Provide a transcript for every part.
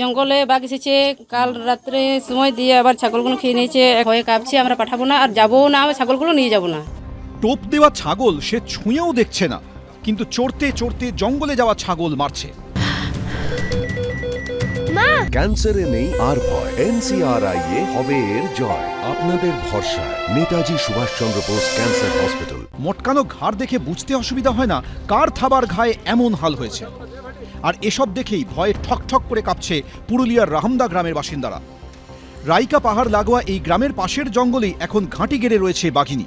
জঙ্গলে বাঘ এসেছে কাল রাত্রে সময় দিয়ে আবার ছাগলগুলো খেয়ে নিয়েছে হয়ে কাঁপছে আমরা পাঠাবো না আর যাব না আমরা ছাগলগুলো নিয়ে যাব না। টোপ দেওয়া ছাগল সে ছুঁয়েও দেখছে না কিন্তু চড়তে চড়তে জঙ্গলে যাওয়া ছাগল মারছে। ক্যান্সারে নেই আর ভয় এনসিআরআই এ হবে এর জয়। আপনাদের ভরসা নেতাজি সুভাষচন্দ্র বোস ক্যান্সার হসপিটাল। মটকানো ঘাড় দেখে বুঝতে অসুবিধা হয় না কার থাবার ঘায়ে এমন হাল হয়েছে। আর এসব দেখেই ভয়ে ঠকঠক করে কাঁপছে পুরুলিয়ার রাহমদা গ্রামের বাসিন্দারা। রাইকা পাহাড় লাগোয়া এই গ্রামের পাশের জঙ্গলেই এখন ঘাঁটি গেড়ে রয়েছে বাঘিনী।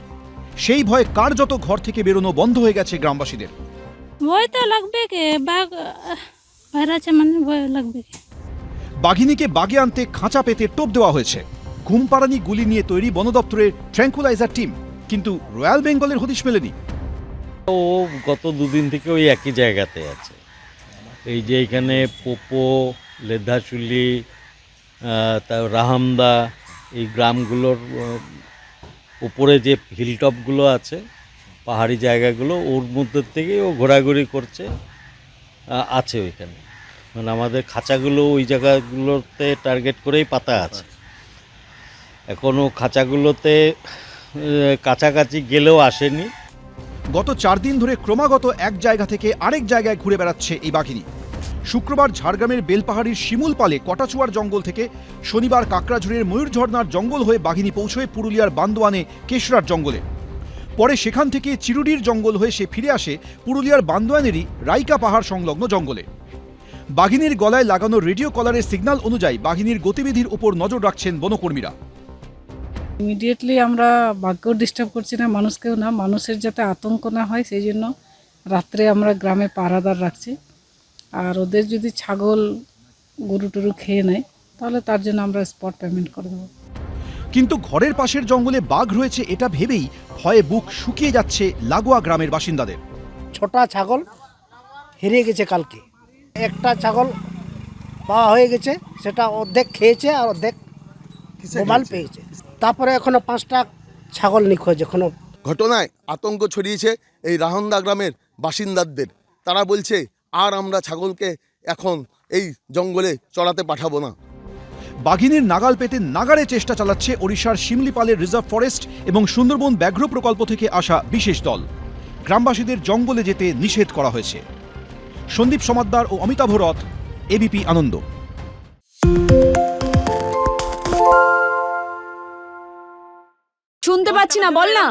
সেই ভয়ে কার যত ঘর থেকে বেরোনো বন্ধ হয়ে গেছে গ্রামবাসীদের। ভয় তো লাগবে কে? বাঘ আছে মানে ভয় লাগবে বাঘিনীকে বাগে আনতে খাঁচা পেতে টোপ দেওয়া হয়েছে। ঘুমপাড়ানি গুলি নিয়ে তৈরি বন দপ্তরের ট্র্যাঙ্কুলাইজার টিম কিন্তু রয়্যাল বেঙ্গলের হদিশ মেলেনি। ও গত দুদিন থেকে ওই একই জায়গাতে আছে। এই যে এখানে পোপো লেদ্ধাচুলি তার রাহামদা, এই গ্রামগুলোর উপরে যে হিলটপগুলো আছে, পাহাড়ি জায়গাগুলো, ওর মধ্যে থেকে ও ঘোরাঘুরি করছে আছে ওইখানে। মানে আমাদের খাঁচাগুলো ওই জায়গাগুলোতে টার্গেট করেই পাতা আছে। এখনও খাঁচাগুলোতে কাছাকাছি গেলেও আসেনি। গত চার দিন ধরে ক্রমাগত এক জায়গা থেকে আরেক জায়গায় ঘুরে বেড়াচ্ছে এই বাঘিনী। শুক্রবার ঝাড়গ্রামের বেলপাহাড়ির শিমুলপালে কটাচুয়ার জঙ্গল থেকে শনিবার কাকড়াঝুড়ের ময়ূর ঝর্ণার জঙ্গল হয়ে বাঘিনী পৌঁছয় পুরুলিয়ার বান্দোয়ানে কেশরার জঙ্গলে। পরে সেখান থেকে চিরুডির জঙ্গল হয়ে সে ফিরে আসে পুরুলিয়ার বান্দোয়ানেরই রাইকা পাহাড় সংলগ্ন জঙ্গলে। বাঘিনীর গলায় লাগানো রেডিও কলারের সিগন্যাল অনুযায়ী বাঘিনীর গতিবিধির উপর নজর রাখছেন বনকর্মীরা। ইমিডিয়েটলি আমরা বাঘকেও ডিস্টার্ব করছি না মানুষকেও না মানুষের যাতে আতঙ্ক না হয় সেই জন্য রাত্রে আমরা গ্রামে পাহারাদার রাখছি। আর ওদের যদি ছাগল গরু টরু খেয়ে নেয় তাহলে তার জন্য আমরা স্পট পেমেন্ট করে দেবো। কিন্তু ঘরের পাশের জঙ্গলে বাঘ রয়েছে এটা ভেবেই ভয়ে বুক শুকিয়ে যাচ্ছে লাগোয়া গ্রামের বাসিন্দাদের। ছোটা ছাগল হেরিয়ে গেছে কালকে। একটা ছাগল পাওয়া হয়ে গেছে সেটা অর্ধেক খেয়েছে আর অর্ধেক মোবাইল পেয়েছে। তারপরে এখনও পাঁচটা ছাগল নিখোঁজ এখনও। ঘটনায় আতঙ্ক ছড়িয়েছে এই রাহন্দা গ্রামের বাসিন্দাদের। তারা বলছে আর আমরা ছাগলকে এখন এই জঙ্গলে চড়াতে পাঠাবো না। বাঘিনীর নাগাল পেতে নাগারে চেষ্টা চালাচ্ছে ওড়িশার শিমলিপালের রিজার্ভ ফরেস্ট এবং সুন্দরবন ব্যাঘ্র প্রকল্প থেকে আসা বিশেষ দল। গ্রামবাসীদের জঙ্গলে যেতে নিষেধ করা হয়েছে। সন্দীপ সমাদ্দার ও অমিতাভ রথ এবিপি আনন্দ। পাচ্ছি না বল না।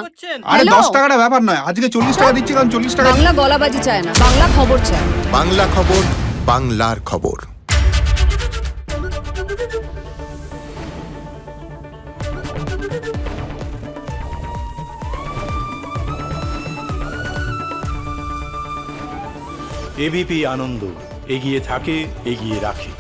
আরে? দশ টাকাটা ব্যাপার নয় আজকে চল্লিশ টাকা দিচ্ছি কারণ চল্লিশ টাকা বাংলা গলাবাজি চায় না বাংলা খবর চায়। বাংলা খবর বাংলার খবর। এবিপি আনন্দ এগিয়ে থাকে এগিয়ে রাখে।